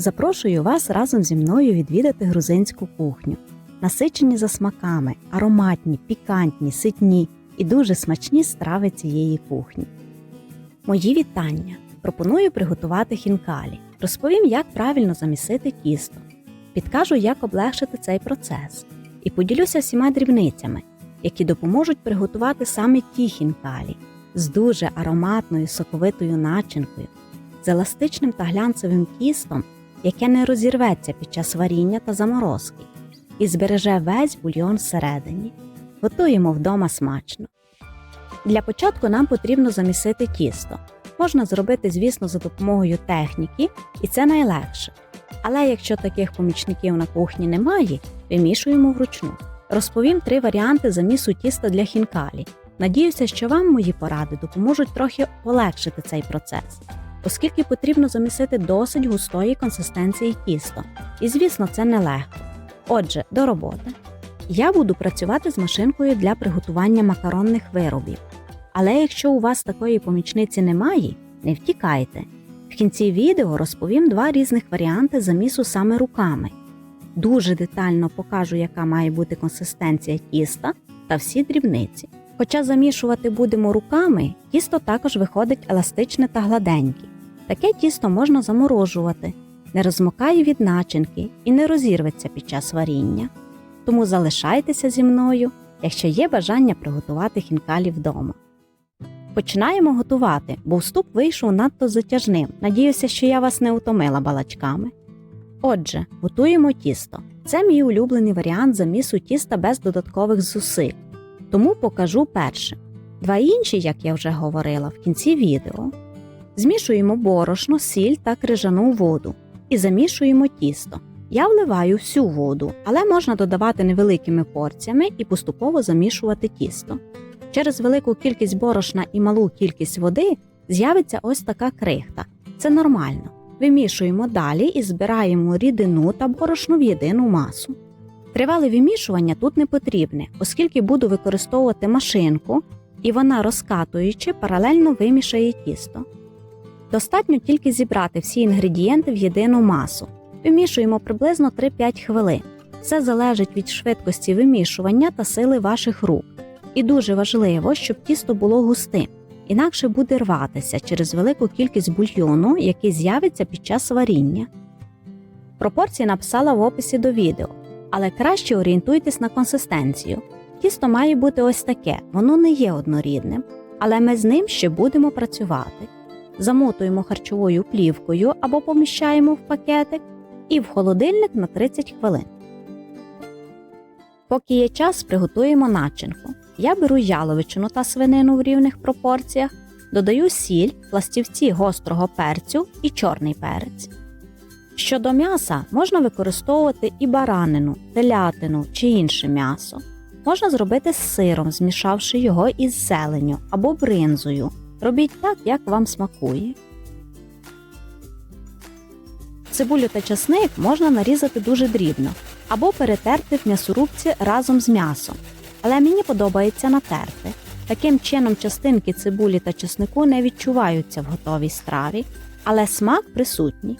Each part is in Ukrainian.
Запрошую вас разом зі мною відвідати грузинську кухню. Насичені за смаками, ароматні, пікантні, ситні і дуже смачні страви цієї кухні. Мої вітання! Пропоную приготувати хінкалі. Розповім, як правильно замісити тісто. Підкажу, як облегшити цей процес. І поділюся всіма дрібницями, які допоможуть приготувати саме ті хінкалі з дуже ароматною соковитою начинкою, з еластичним та глянцевим тістом, яке не розірветься під час варіння та заморозки, і збереже весь бульйон всередині. Готуємо вдома смачно. Для початку нам потрібно замісити тісто. Можна зробити, звісно, за допомогою техніки, і це найлегше. Але якщо таких помічників на кухні немає, вимішуємо вручну. Розповім три варіанти замісу тіста для хінкалі. Надіюся, що вам мої поради допоможуть трохи полегшити цей процес, оскільки потрібно замісити досить густої консистенції тісто. І звісно, це нелегко. Отже, до роботи. Я буду працювати з машинкою для приготування макаронних виробів. Але якщо у вас такої помічниці немає, не втікайте. В кінці відео розповім два різних варіанти замісу саме руками. Дуже детально покажу, яка має бути консистенція тіста та всі дрібниці. Хоча замішувати будемо руками, тісто також виходить еластичне та гладеньке. Таке тісто можна заморожувати, не розмокає від начинки і не розірветься під час варіння. Тому залишайтеся зі мною, якщо є бажання приготувати хінкалі вдома. Починаємо готувати, бо вступ вийшов надто затяжним. Надіюся, що я вас не утомила балачками. Отже, готуємо тісто. Це мій улюблений варіант замісу тіста без додаткових зусиль. Тому покажу перше. Два інші, як я вже говорила, в кінці відео. Змішуємо борошно, сіль та крижану воду і замішуємо тісто. Я вливаю всю воду, але можна додавати невеликими порціями і поступово замішувати тісто. Через велику кількість борошна і малу кількість води з'явиться ось така крихта. Це нормально. Вимішуємо далі і збираємо рідину та борошно в єдину масу. Тривале вимішування тут не потрібне, оскільки буду використовувати машинку, і вона, розкатуючи, паралельно вимішає тісто. Достатньо тільки зібрати всі інгредієнти в єдину масу. Вимішуємо приблизно 3-5 хвилин. Все залежить від швидкості вимішування та сили ваших рук. І дуже важливо, щоб тісто було густим, інакше буде рватися через велику кількість бульйону, який з'явиться під час варіння. Пропорції написала в описі до відео, але краще орієнтуйтесь на консистенцію. Тісто має бути ось таке, воно не є однорідним, але ми з ним ще будемо працювати. Замотуємо харчовою плівкою або поміщаємо в пакетик і в холодильник на 30 хвилин. Поки є час, приготуємо начинку. Я беру яловичину та свинину в рівних пропорціях, додаю сіль, пластівці гострого перцю і чорний перець. Щодо м'яса, можна використовувати і баранину, телятину чи інше м'ясо. Можна зробити з сиром, змішавши його із зеленню або бринзою. Робіть так, як вам смакує. Цибулю та часник можна нарізати дуже дрібно або перетерти в м'ясорубці разом з м'ясом. Але мені подобається натерти. Таким чином частинки цибулі та чеснику не відчуваються в готовій страві, але смак присутній.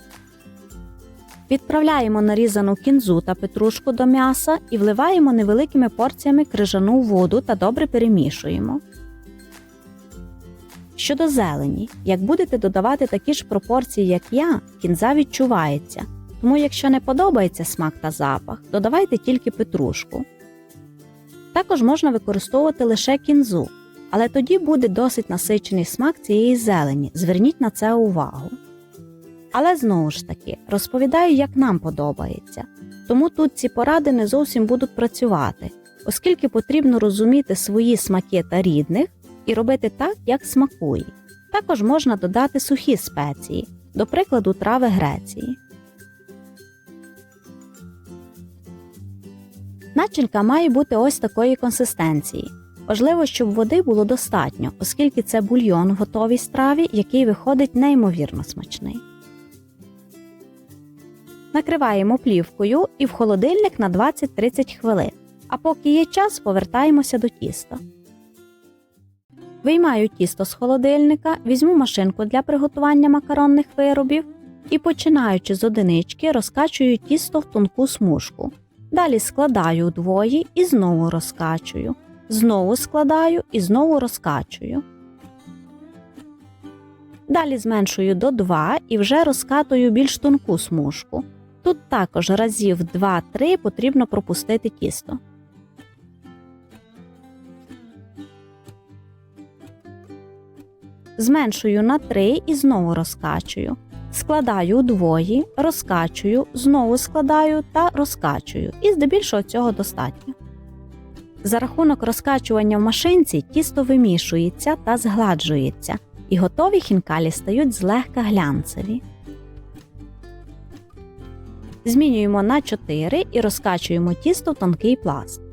Відправляємо нарізану кінзу та петрушку до м'яса і вливаємо невеликими порціями крижану воду та добре перемішуємо. Щодо зелені, як будете додавати такі ж пропорції, як я, кінза відчувається. Тому, якщо не подобається смак та запах, додавайте тільки петрушку. Також можна використовувати лише кінзу, але тоді буде досить насичений смак цієї зелені. Зверніть на це увагу. Але знову ж таки розповідаю, як нам подобається. Тому тут ці поради не зовсім будуть працювати, оскільки потрібно розуміти свої смаки та рідних і робити так, як смакує. Також можна додати сухі спеції, до прикладу, трави Греції. Начинка має бути ось такої консистенції. Важливо, щоб води було достатньо, оскільки це бульйон в готовій страві, який виходить неймовірно смачний. Накриваємо плівкою і в холодильник на 20-30 хвилин. А поки є час, повертаємося до тіста. Виймаю тісто з холодильника, візьму машинку для приготування макаронних виробів, І починаючи з одинички, розкачую тісто в тонку смужку. Далі складаю удвоє і знову розкачую. Знову складаю і знову розкачую. Далі зменшую до 2 і вже розкатую більш тонку смужку. Тут також разів 2-3 потрібно пропустити тісто. Зменшую на 3 і знову розкачую. Складаю удвоє, розкачую, знову складаю та розкачую. І здебільшого цього достатньо. За рахунок розкачування в машинці тісто вимішується та згладжується, і готові хінкалі стають злегка глянцеві. Змінюємо на 4 і розкачуємо тісто в тонкий пласт.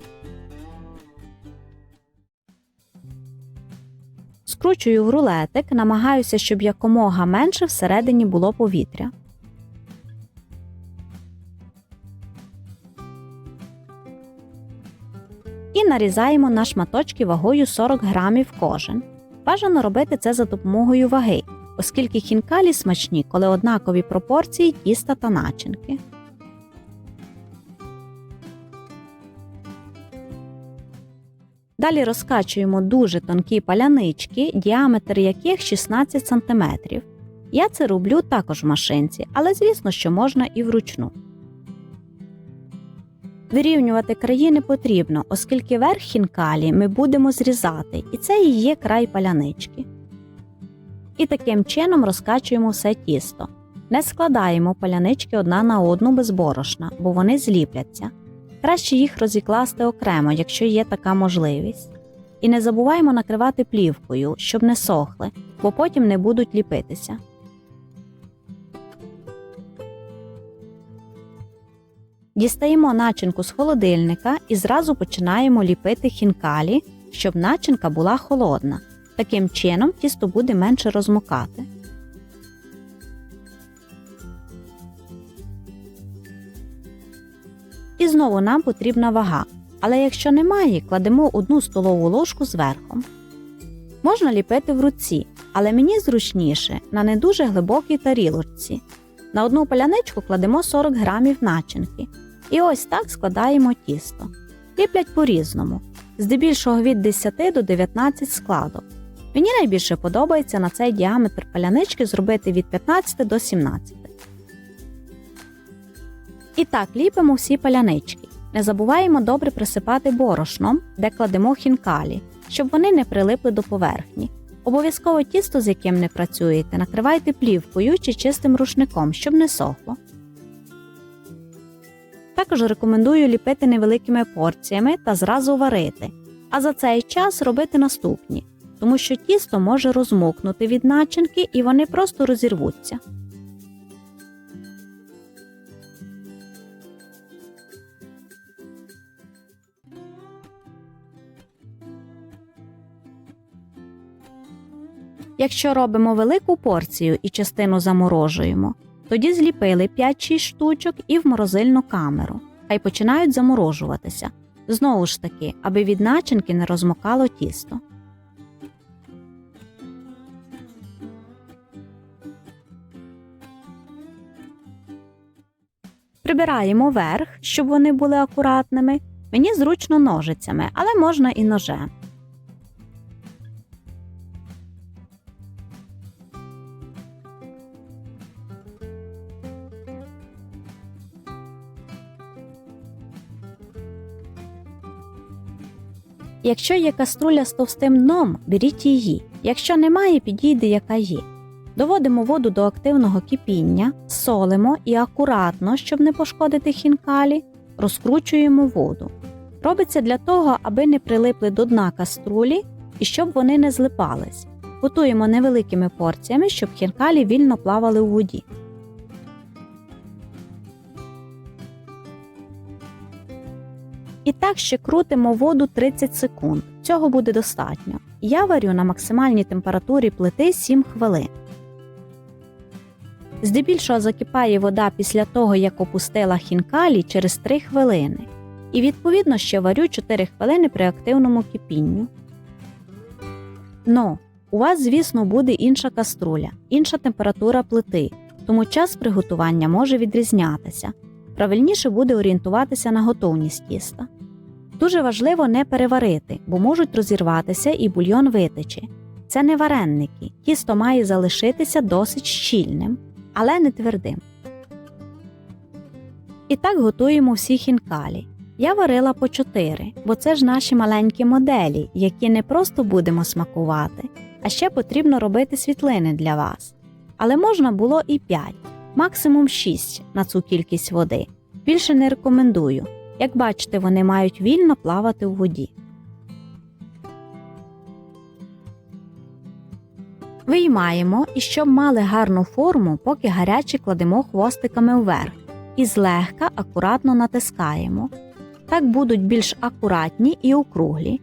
Скручую в рулетик, намагаюся, щоб якомога менше всередині було повітря. І нарізаємо на шматочки вагою 40 грамів кожен. Бажано робити це за допомогою ваги, оскільки хінкалі смачні, коли однакові пропорції тіста та начинки. Далі розкачуємо дуже тонкі палянички, діаметр яких 16 см. Я це роблю також в машинці, але звісно, що можна і вручну. Вирівнювати краї не потрібно, оскільки верх хінкалі ми будемо зрізати, і це і є край палянички. І таким чином розкачуємо все тісто. Не складаємо палянички одна на одну без борошна, бо вони зліпляться. Краще їх розікласти окремо, якщо є така можливість. І не забуваємо накривати плівкою, щоб не сохли, бо потім не будуть ліпитися. Дістаємо начинку з холодильника і зразу починаємо ліпити хінкалі, щоб начинка була холодна. Таким чином тісто буде менше розмокати. І знову нам потрібна вага. Але якщо немає, кладемо одну столову ложку зверху. Можна ліпити в руці, але мені зручніше на не дуже глибокій тарілочці. На одну паляничку кладемо 40 грамів начинки. І ось так складаємо тісто. Ліплять по-різному, здебільшого від 10 до 19 складок. Мені найбільше подобається на цей діаметр палянички зробити від 15 до 17. І так ліпимо всі палянички. Не забуваємо добре присипати борошном, де кладемо хінкалі, щоб вони не прилипли до поверхні. Обов'язково тісто, з яким не працюєте, накривайте плівкою чи чистим рушником, щоб не сохло. Також рекомендую ліпити невеликими порціями та зразу варити, а за цей час робити наступні, тому що тісто може розмокнути від начинки і вони просто розірвуться. Якщо робимо велику порцію і частину заморожуємо, тоді зліпили 5-6 штучок і в морозильну камеру, хай починають заморожуватися. Знову ж таки, аби від начинки не розмокало тісто. Прибираємо верх, щоб вони були акуратними. Мені зручно ножицями, але можна і ножем. Якщо є каструля з товстим дном, беріть її. Якщо немає, підійде яка є. Доводимо воду до активного кипіння, солимо і акуратно, щоб не пошкодити хінкалі, розкручуємо воду. Робиться для того, аби не прилипли до дна каструлі і щоб вони не злипались. Готуємо невеликими порціями, щоб хінкалі вільно плавали у воді. І так ще крутимо воду 30 секунд. Цього буде достатньо. Я варю на максимальній температурі плити 7 хвилин. Здебільшого закипає вода після того, як опустила хінкалі через 3 хвилини. І відповідно ще варю 4 хвилини при активному кипінню. Но у вас, звісно, буде інша каструля, інша температура плити. тому час приготування може відрізнятися. Правильніше буде орієнтуватися на готовність тіста. Дуже важливо не переварити, бо можуть розірватися і бульйон витече. Це не вареники, тісто має залишитися досить щільним, але не твердим. І так готуємо всі хінкалі. Я варила по 4, бо це ж наші маленькі моделі, які не просто будемо смакувати, а ще потрібно робити світлини для вас. Але можна було і 5, максимум 6 на цю кількість води. Більше не рекомендую. Як бачите, вони мають вільно плавати у воді. Виймаємо і щоб мали гарну форму, поки гарячі кладемо хвостиками вверх і злегка акуратно натискаємо. Так будуть більш акуратні і округлі.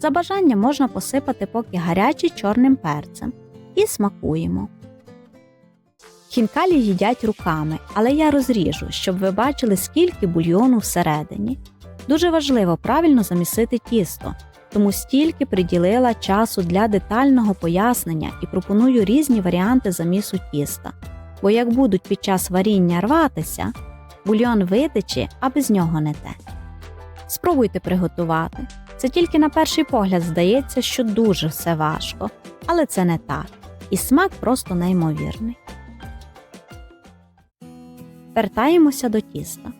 За бажанням можна посипати поки гарячі чорним перцем і смакуємо. Хінкалі їдять руками, але я розріжу, щоб ви бачили, скільки бульйону всередині. Дуже важливо правильно замісити тісто, тому стільки приділила часу для детального пояснення і пропоную різні варіанти замісу тіста. Бо як будуть під час варіння рватися, бульйон витече, а без нього не те. Спробуйте приготувати. Це тільки на перший погляд здається, що дуже все важко, але це не так, і смак просто неймовірний. Вертаємося до тіста.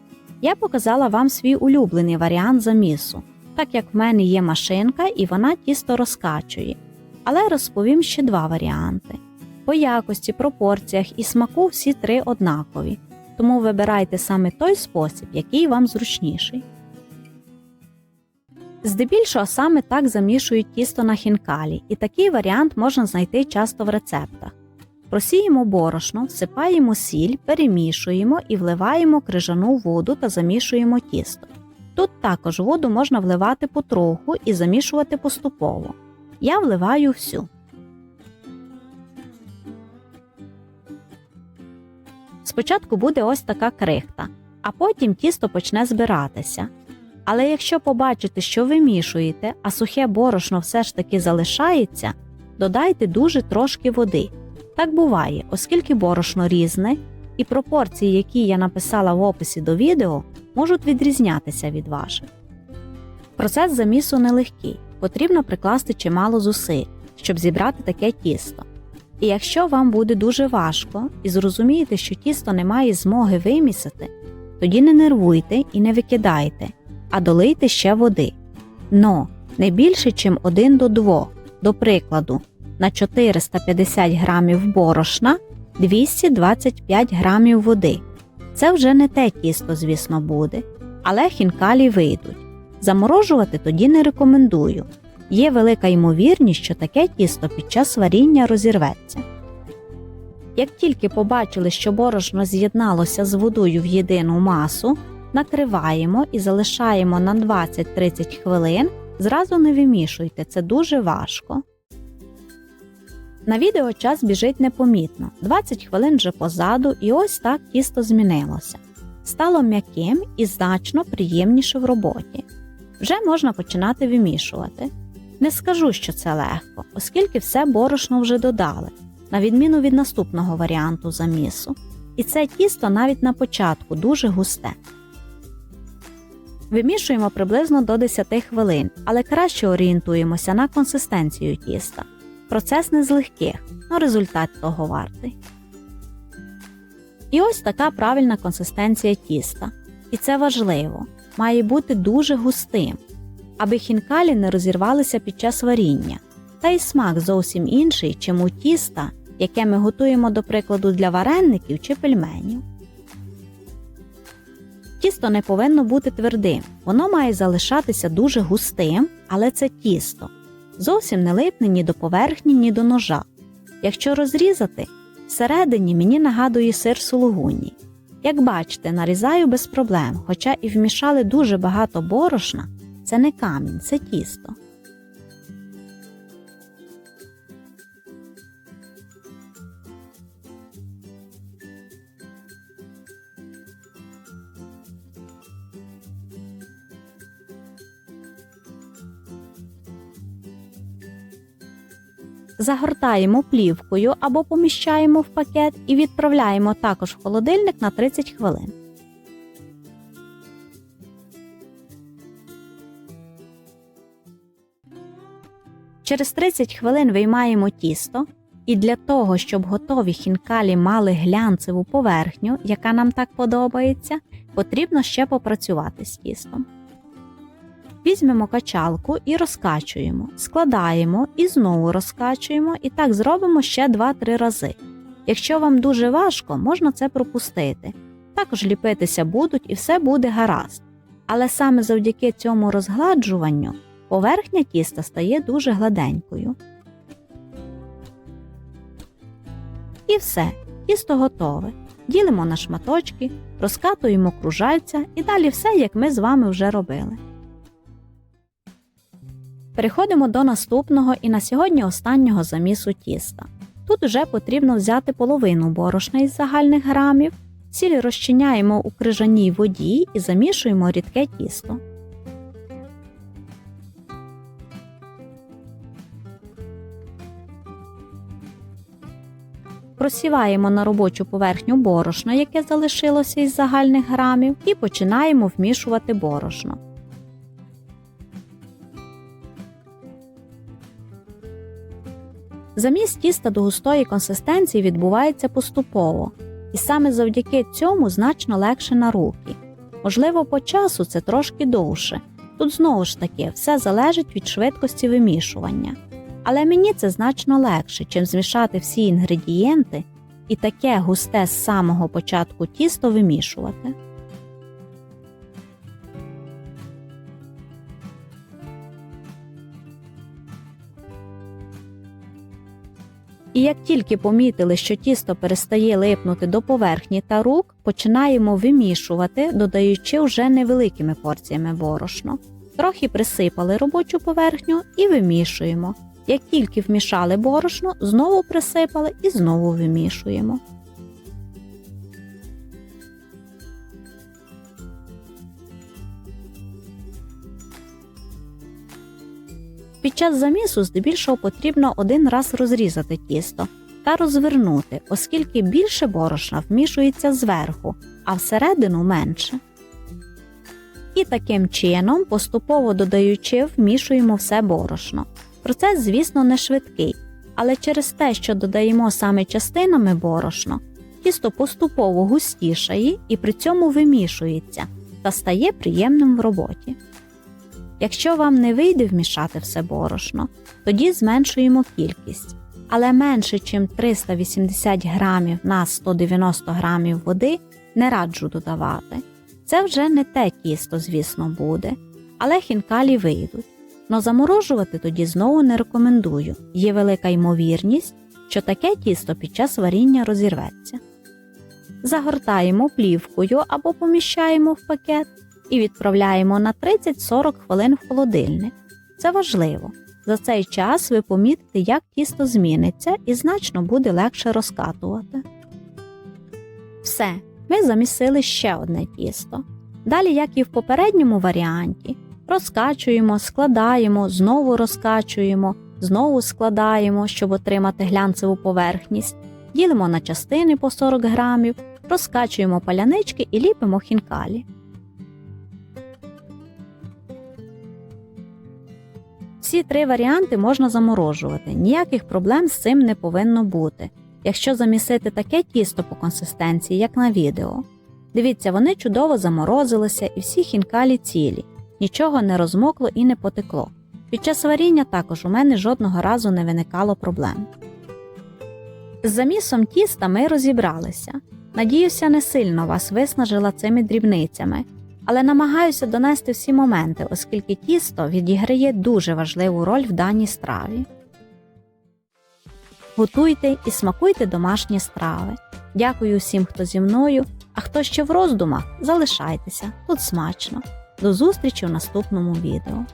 Я показала вам свій улюблений варіант замісу, так як в мене є машинка і вона тісто розкачує. Але розповім ще два варіанти. По якості, пропорціях і смаку всі три однакові, тому вибирайте саме той спосіб, який вам зручніший. Здебільшого саме так замішують тісто на хінкалі, і такий варіант можна знайти часто в рецептах. Просіємо борошно, всипаємо сіль, перемішуємо і вливаємо крижану воду та замішуємо тісто. Тут також воду можна вливати потроху і замішувати поступово. Я вливаю всю. Спочатку буде ось така крихта, а потім тісто почне збиратися. Але якщо побачите, що вимішуєте, а сухе борошно все ж таки залишається, додайте дуже трошки води. Так буває, оскільки борошно різне, і пропорції, які я написала в описі до відео, можуть відрізнятися від ваших. Процес замісу нелегкий, потрібно прикласти чимало зусиль, щоб зібрати таке тісто. І якщо вам буде дуже важко і зрозумієте, що тісто не має змоги вимісити, тоді не нервуйте і не викидайте, а долийте ще води. Но не більше, ніж 1 до 2, до прикладу, на 450 грамів борошна 225 грамів води. Це вже не те тісто, звісно, буде, але хінкалі вийдуть. Заморожувати тоді не рекомендую. Є велика ймовірність, що таке тісто під час варіння розірветься. Як тільки побачили, що борошно з'єдналося з водою в єдину масу, накриваємо і залишаємо на 20-30 хвилин, зразу не вимішуйте, це дуже важко. На відео час біжить непомітно, 20 хвилин вже позаду, і ось так тісто змінилося. Стало м'яким і значно приємніше в роботі. Вже можна починати вимішувати. Не скажу, що це легко, оскільки все борошно вже додали, на відміну від наступного варіанту замісу. І це тісто навіть на початку дуже густе. Вимішуємо приблизно до 10 хвилин, але краще орієнтуємося на консистенцію тіста. Процес не з легких, але результат того вартий. І ось така правильна консистенція тіста. І це важливо, має бути дуже густим, аби хінкалі не розірвалися під час варіння, та й смак зовсім інший, чим у тіста, яке ми готуємо, до прикладу, для вареників чи пельменів. Тісто не повинно бути твердим, воно має залишатися дуже густим, але це тісто. Зовсім не липне ні до поверхні, ні до ножа. Якщо розрізати, всередині мені нагадує сир сулугуні. Як бачите, нарізаю без проблем, хоча і вмішали дуже багато борошна, це не камінь, це тісто. Загортаємо плівкою або поміщаємо в пакет і відправляємо також в холодильник на 30 хвилин. Через 30 хвилин виймаємо тісто, і для того, щоб готові хінкалі мали глянцеву поверхню, яка нам так подобається, потрібно ще попрацювати з тістом. Візьмемо качалку і розкачуємо, складаємо і знову розкачуємо, і так зробимо ще 2-3 рази. Якщо вам дуже важко, можна це пропустити. Також ліпитися будуть і все буде гаразд. Але саме завдяки цьому розгладжуванню поверхня тіста стає дуже гладенькою. І все, тісто готове. Ділимо на шматочки, розкатуємо кружальця і далі все, як ми з вами вже робили. Переходимо до наступного і на сьогодні останнього замісу тіста. Тут вже потрібно взяти половину борошна із загальних грамів, сіль розчиняємо у крижаній воді і замішуємо рідке тісто. Просіваємо на робочу поверхню борошно, яке залишилося із загальних грамів, і починаємо вмішувати борошно. Заміс тіста до густої консистенції відбувається поступово, і саме завдяки цьому значно легше на руки. Можливо, по часу це трошки довше. Тут знову ж таки все залежить від швидкості вимішування. Але мені це значно легше, чим змішати всі інгредієнти і таке густе з самого початку тісто вимішувати. І як тільки помітили, що тісто перестає липнути до поверхні та рук, починаємо вимішувати, додаючи вже невеликими порціями борошно. Трохи присипали робочу поверхню і вимішуємо. Як тільки вмішали борошно, знову присипали і знову вимішуємо. Під час замісу здебільшого потрібно один раз розрізати тісто та розвернути, оскільки більше борошна вмішується зверху, а всередину менше. І таким чином, поступово додаючи, вмішуємо все борошно. Процес, звісно, не швидкий, але через те, що додаємо саме частинами борошно, тісто поступово густішає і при цьому вимішується та стає приємним в роботі. Якщо вам не вийде вмішати все борошно, тоді зменшуємо кількість, але менше, ніж 380 грамів на 190 грамів води не раджу додавати. Це вже не те тісто, звісно, буде, але хінкалі вийдуть. Но заморожувати тоді знову не рекомендую. Є велика ймовірність, що таке тісто під час варіння розірветься. Загортаємо плівкою або поміщаємо в пакет і відправляємо на 30-40 хвилин в холодильник. Це важливо. За цей час ви помітите, як тісто зміниться і значно буде легше розкатувати. Все, ми замісили ще одне тісто. Далі, як і в попередньому варіанті, розкачуємо, складаємо, знову розкачуємо, знову складаємо, щоб отримати глянцеву поверхність, ділимо на частини по 40 грамів, розкачуємо палянички і ліпимо хінкалі. Всі три варіанти можна заморожувати, ніяких проблем з цим не повинно бути, якщо замісити таке тісто по консистенції, як на відео. Дивіться, вони чудово заморозилися і всі хінкалі цілі, нічого не розмокло і не потекло. Під час варіння також у мене жодного разу не виникало проблем. З замісом тіста ми розібралися. Надіюся, не сильно вас виснажила цими дрібницями, але намагаюся донести всі моменти, оскільки тісто відіграє дуже важливу роль в даній страві. Готуйте і смакуйте домашні страви. Дякую всім, хто зі мною, а хто ще в роздумах, залишайтеся тут смачно. До зустрічі в наступному відео.